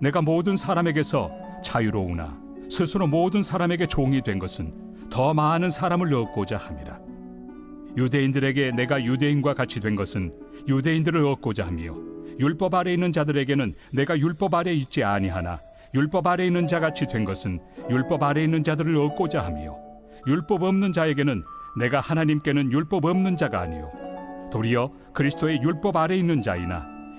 내가 모든 사람에게서 자유로우나 스스로 모든 사람에게 종이 된 것은 더 많은 사람을 얻고자 함이라. 유대인들에게 내가 유대인과 같이 된 것은 유대인들을 얻고자 하며 율법 아래 있는 자들에게는 내가 율법 아래 있지 아니하나 율법 아래 있는 자 같이 된 것은 율법 아래 있는 자들을 얻고자 하며 율법 없는 자에게는 내가 하나님께는 율법 없는 자가 아니요. 도리어 그리스도의 율법 아래 있는 자이나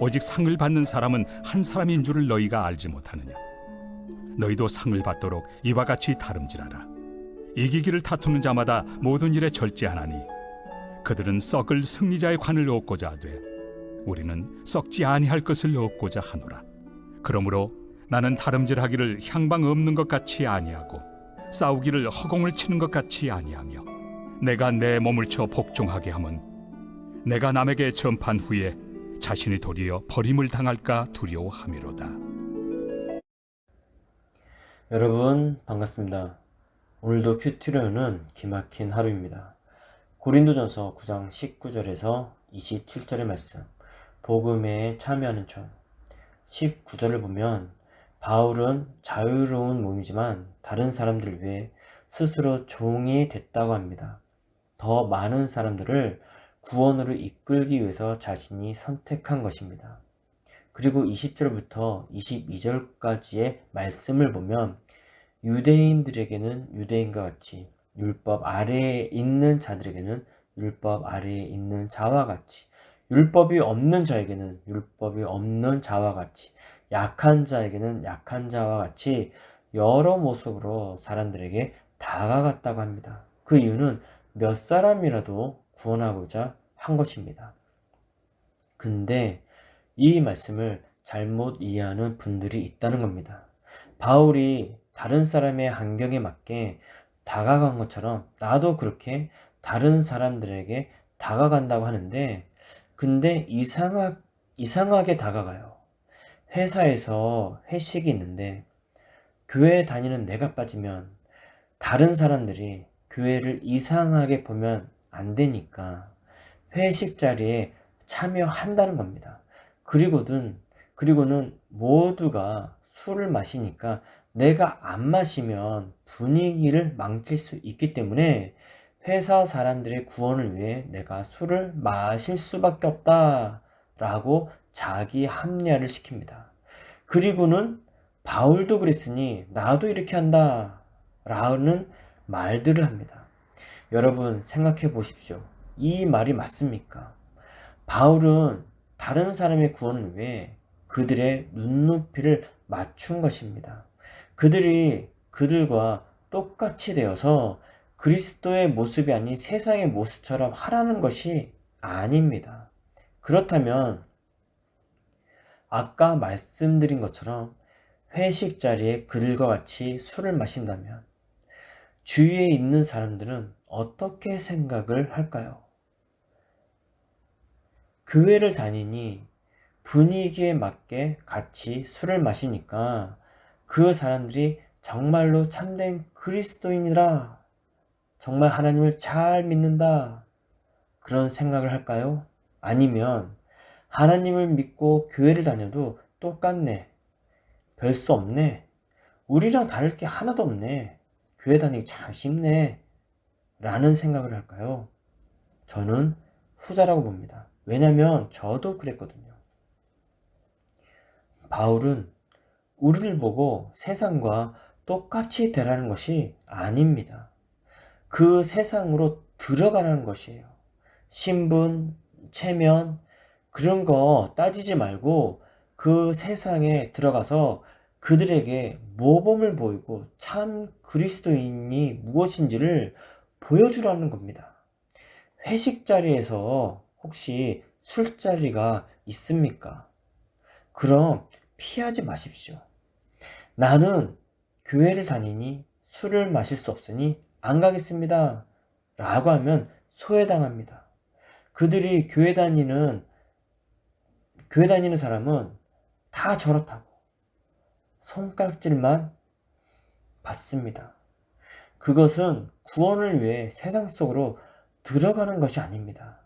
오직 상을 받는 사람은 한 사람인 줄을 너희가 알지 못하느냐? 너희도 상을 받도록 이와 같이 다름질하라. 이기기를 다투는 자마다 모든 일에 절제하나니 그들은 썩을 승리자의 관을 얻고자 하되 우리는 썩지 아니할 것을 얻고자 하노라. 그러므로 나는 다름질하기를 향방 없는 것 같이 아니하고 싸우기를 허공을 치는 것 같이 아니하며 내가 내 몸을 쳐 복종하게 함은 내가 남에게 전판 후에 자신이 도리어 버림을 당할까 두려워함이로다. 여러분 반갑습니다. 오늘도 큐티로는 기막힌 하루입니다. 고린도전서 9장 19절에서 27절의 말씀 복음에 참여하는 종 19절을 보면 바울은 자유로운 몸이지만 다른 사람들을 위해 스스로 종이 됐다고 합니다. 더 많은 사람들을 구원으로 이끌기 위해서 자신이 선택한 것입니다. 그리고 20절부터 22절까지의 말씀을 보면 유대인들에게는 유대인과 같이 율법 아래에 있는 자들에게는 율법 아래에 있는 자와 같이 율법이 없는 자에게는 율법이 없는 자와 같이 약한 자에게는 약한 자와 같이 여러 모습으로 사람들에게 다가갔다고 합니다. 그 이유는 몇 사람이라도 구원하고자 한 것입니다. 근데 이 말씀을 잘못 이해하는 분들이 있다는 겁니다. 바울이 다른 사람의 환경에 맞게 다가간 것처럼 나도 그렇게 다른 사람들에게 다가간다고 하는데 근데 이상하, 이상하게 다가가요. 회사에서 회식이 있는데 교회 다니는 내가 빠지면 다른 사람들이 교회를 이상하게 보면 안 되니까 회식 자리에 참여한다는 겁니다. 그리고는 그리고는 모두가 술을 마시니까 내가 안 마시면 분위기를 망칠 수 있기 때문에 회사 사람들의 구원을 위해 내가 술을 마실 수밖에 없다 라고 자기 합리화를 시킵니다. 그리고는 바울도 그랬으니 나도 이렇게 한다 라는 말들을 합니다. 여러분 생각해 보십시오. 이 말이 맞습니까? 바울은 다른 사람의 구원을 위해 그들의 눈높이를 맞춘 것입니다. 그들이 그들과 똑같이 되어서 그리스도의 모습이 아닌 세상의 모습처럼 하라는 것이 아닙니다. 그렇다면 아까 말씀드린 것처럼 회식 자리에 그들과 같이 술을 마신다면 주위에 있는 사람들은 어떻게 생각을 할까요? 교회를 다니니 분위기에 맞게 같이 술을 마시니까 그 사람들이 정말로 참된 그리스도인이라 정말 하나님을 잘 믿는다 그런 생각을 할까요? 아니면 하나님을 믿고 교회를 다녀도 똑같네 별 수 없네 우리랑 다를 게 하나도 없네 교회 다니기 참 쉽네 라는 생각을 할까요? 저는 후자라고 봅니다. 왜냐면 저도 그랬거든요. 바울은 우리를 보고 세상과 똑같이 되라는 것이 아닙니다. 그 세상으로 들어가라는 것이에요. 신분, 체면, 그런 거 따지지 말고 그 세상에 들어가서 그들에게 모범을 보이고 참 그리스도인이 무엇인지를 보여주라는 겁니다. 회식 자리에서 혹시 술자리가 있습니까? 그럼 피하지 마십시오. 나는 교회를 다니니 술을 마실 수 없으니 안 가겠습니다. 라고 하면 소외당합니다. 그들이 교회 다니는, 교회 다니는 사람은 다 저렇다고 손가락질만 받습니다. 그것은 구원을 위해 세상 속으로 들어가는 것이 아닙니다.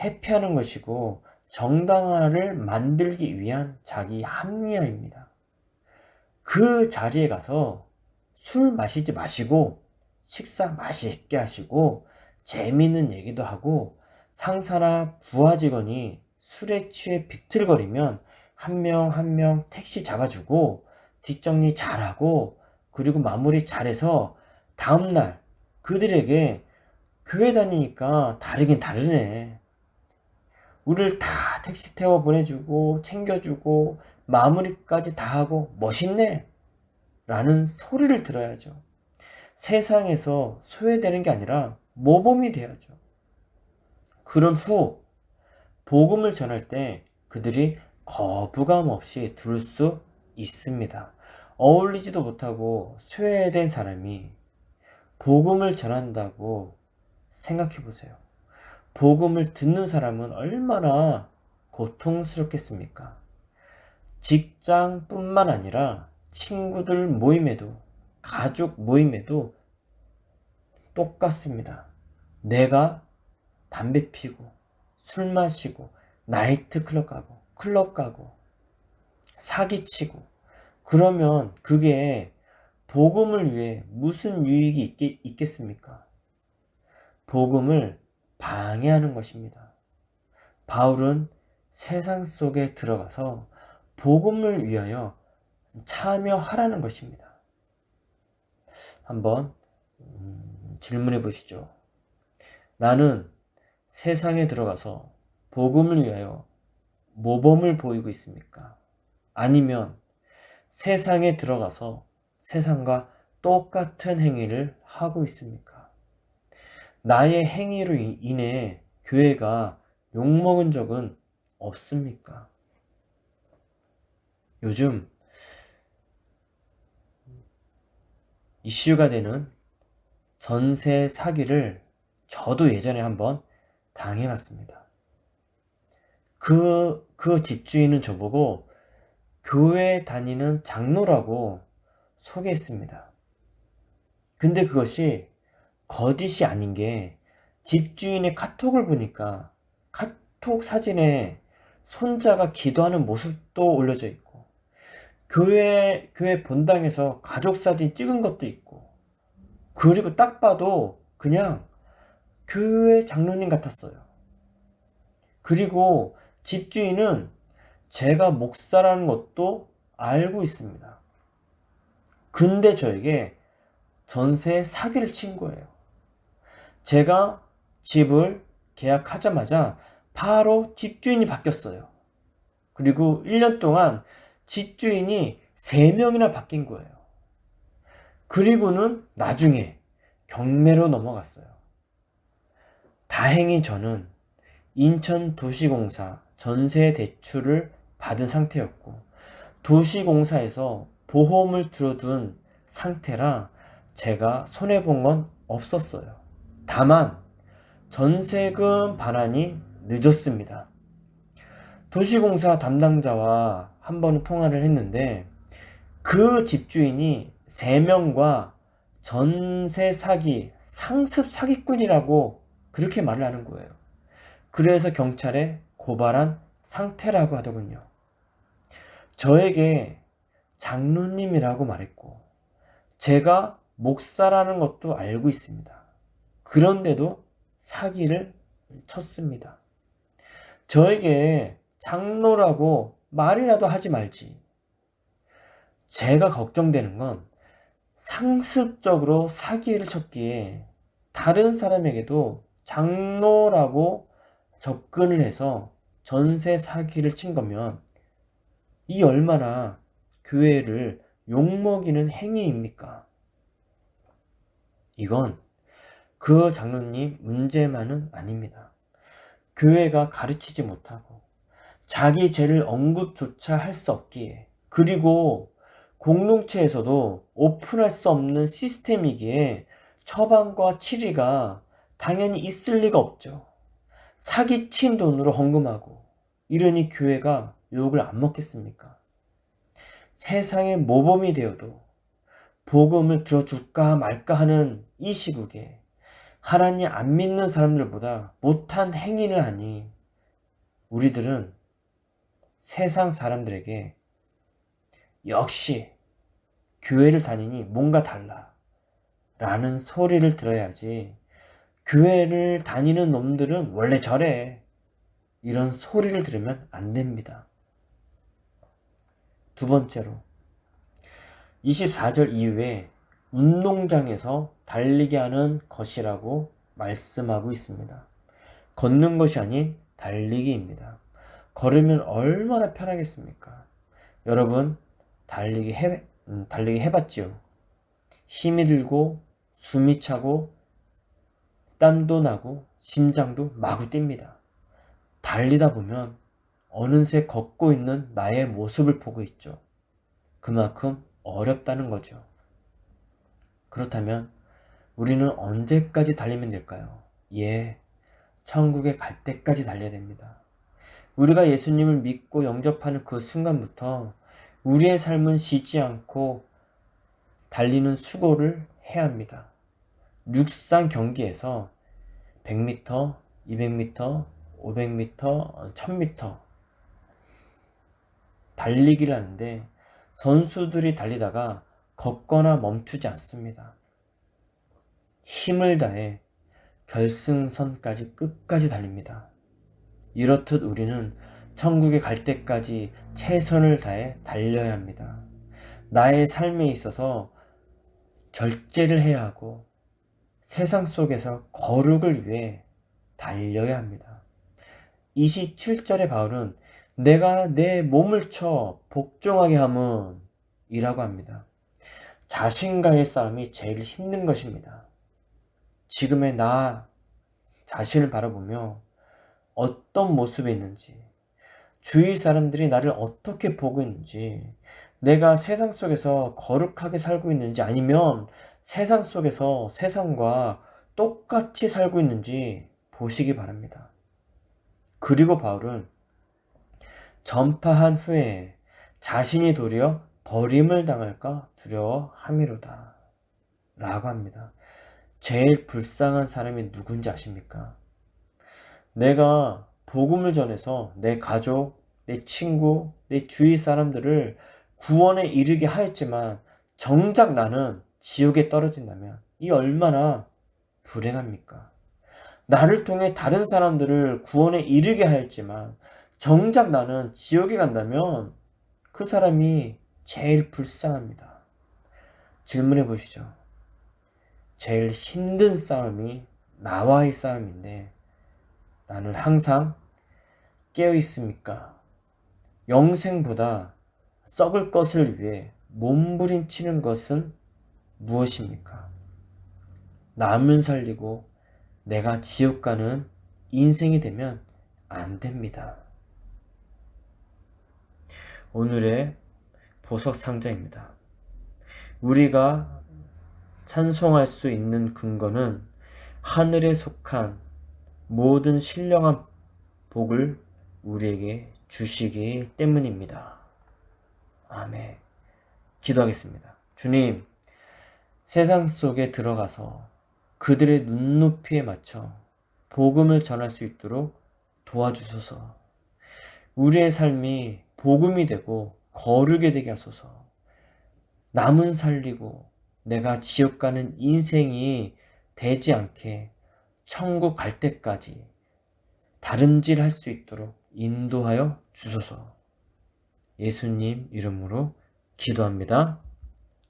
회피하는 것이고 정당화를 만들기 위한 자기 합리화입니다. 그 자리에 가서 술 마시지 마시고 식사 맛있게 하시고 재미있는 얘기도 하고 상사나 부하 직원이 술에 취해 비틀거리면 한명 한 명 택시 잡아주고 뒷정리 잘하고 그리고 마무리 잘해서 다음날 그들에게 교회 다니니까 다르긴 다르네. 우리를 다 택시 태워 보내주고 챙겨주고 마무리까지 다 하고 멋있네. 라는 소리를 들어야죠. 세상에서 소외되는 게 아니라 모범이 돼야죠. 그런 후 복음을 전할 때 그들이 거부감 없이 들을 수 있습니다. 어울리지도 못하고 소외된 사람이 복음을 전한다고 생각해 보세요. 복음을 듣는 사람은 얼마나 고통스럽겠습니까? 직장뿐만 아니라 친구들 모임에도 가족 모임에도 똑같습니다. 내가 담배 피고 술 마시고 나이트 클럽 가고 클럽 가고 사기치고 그러면 그게 복음을 위해 무슨 유익이 있겠, 있겠습니까? 복음을 방해하는 것입니다. 바울은 세상 속에 들어가서 복음을 위하여 참여하라는 것입니다. 한번 음, 질문해 보시죠. 나는 세상에 들어가서 복음을 위하여 모범을 보이고 있습니까? 아니면 세상에 들어가서 세상과 똑같은 행위를 하고 있습니까? 나의 행위로 인해 교회가 욕먹은 적은 없습니까? 요즘 이슈가 되는 전세 사기를 저도 예전에 한번 당해봤습니다. 그, 그 집주인은 저보고 교회 다니는 장로라고 소개했습니다. 근데 그것이 거짓이 아닌 게 집주인의 카톡을 보니까 카톡 사진에 손자가 기도하는 모습도 올려져 있고 교회 교회 본당에서 가족 사진 찍은 것도 있고 그리고 딱 봐도 그냥 교회 장로님 같았어요. 그리고 집주인은 제가 목사라는 것도 알고 있습니다. 근데 저에게 전세 사기를 친 거예요. 제가 집을 계약하자마자 바로 집주인이 바뀌었어요. 그리고 1년 동안 집주인이 3명이나 바뀐 거예요. 그리고는 나중에 경매로 넘어갔어요. 다행히 저는 인천도시공사 전세 대출을 받은 상태였고, 도시공사에서 보험을 들어둔 상태라 제가 손해본 건 없었어요. 다만, 전세금 반환이 늦었습니다. 도시공사 담당자와 한 번 통화를 했는데, 그 집주인이 3명과 전세 사기, 상습 사기꾼이라고 그렇게 말을 하는 거예요. 그래서 경찰에 고발한 상태라고 하더군요. 저에게 장로님이라고 말했고, 제가 목사라는 것도 알고 있습니다. 그런데도 사기를 쳤습니다. 저에게 장로라고 말이라도 하지 말지. 제가 걱정되는 건 상습적으로 사기를 쳤기에 다른 사람에게도 장로라고 접근을 해서 전세 사기를 친 거면 이 얼마나 교회를 욕먹이는 행위입니까? 이건 그 장로님 문제만은 아닙니다. 교회가 가르치지 못하고 자기 죄를 언급조차 할 수 없기에 그리고 공동체에서도 오픈할 수 없는 시스템이기에 처방과 치리가 당연히 있을 리가 없죠. 사기친 돈으로 헌금하고 이러니 교회가 욕을 안 먹겠습니까? 세상의 모범이 되어도 복음을 들어줄까 말까 하는 이 시국에 하나님 안 믿는 사람들보다 못한 행위를 하니 우리들은 세상 사람들에게 역시 교회를 다니니 뭔가 달라 라는 소리를 들어야지 교회를 다니는 놈들은 원래 저래 이런 소리를 들으면 안 됩니다. 두 번째로 24절 이후에 운동장에서 달리게 하는 것이라고 말씀하고 있습니다. 걷는 것이 아닌 달리기입니다. 걸으면 얼마나 편하겠습니까? 여러분 달리기 해 음, 달리기 해봤지요? 힘이 들고 숨이 차고 땀도 나고 심장도 마구 뜁니다. 달리다 보면 어느새 걷고 있는 나의 모습을 보고 있죠. 그만큼 어렵다는 거죠. 그렇다면 우리는 언제까지 달리면 될까요? 예, 천국에 갈 때까지 달려야 됩니다. 우리가 예수님을 믿고 영접하는 그 순간부터 우리의 삶은 쉬지 않고 달리는 수고를 해야 합니다. 육상 경기에서 100m, 200m, 500m, 1000m 달리기를 하는데 선수들이 달리다가 걷거나 멈추지 않습니다. 힘을 다해 결승선까지 끝까지 달립니다. 이렇듯 우리는 천국에 갈 때까지 최선을 다해 달려야 합니다. 나의 삶에 있어서 절제를 해야 하고 세상 속에서 거룩을 위해 달려야 합니다. 27절의 바울은 내가 내 몸을 쳐 복종하게 함은 이라고 합니다. 자신과의 싸움이 제일 힘든 것입니다. 지금의 나 자신을 바라보며 어떤 모습이 있는지, 주위 사람들이 나를 어떻게 보고 있는지, 내가 세상 속에서 거룩하게 살고 있는지 아니면 세상 속에서 세상과 똑같이 살고 있는지 보시기 바랍니다. 그리고 바울은 전파한 후에 자신이 도리어 버림을 당할까 두려워함이로다. 라고 합니다. 제일 불쌍한 사람이 누군지 아십니까? 내가 복음을 전해서 내 가족, 내 친구, 내 주위 사람들을 구원에 이르게 하였지만 정작 나는 지옥에 떨어진다면 이 얼마나 불행합니까? 나를 통해 다른 사람들을 구원에 이르게 하였지만 정작 나는 지옥에 간다면 그 사람이 제일 불쌍합니다. 질문해 보시죠. 제일 힘든 싸움이 나와의 싸움인데 나는 항상 깨어 있습니까? 영생보다 썩을 것을 위해 몸부림치는 것은 무엇입니까? 남을 살리고 내가 지옥 가는 인생이 되면 안 됩니다. 오늘의 보석 상자입니다. 우리가 찬송할 수 있는 근거는 하늘에 속한 모든 신령한 복을 우리에게 주시기 때문입니다. 아멘. 기도하겠습니다. 주님, 세상 속에 들어가서 그들의 눈높이에 맞춰 복음을 전할 수 있도록 도와주소서. 우리의 삶이 복음이 되고 거룩이 되게 하소서. 남은 살리고 내가 지옥 가는 인생이 되지 않게 천국 갈 때까지 다름질 할 수 있도록 인도하여 주소서. 예수님 이름으로 기도합니다.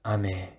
아멘.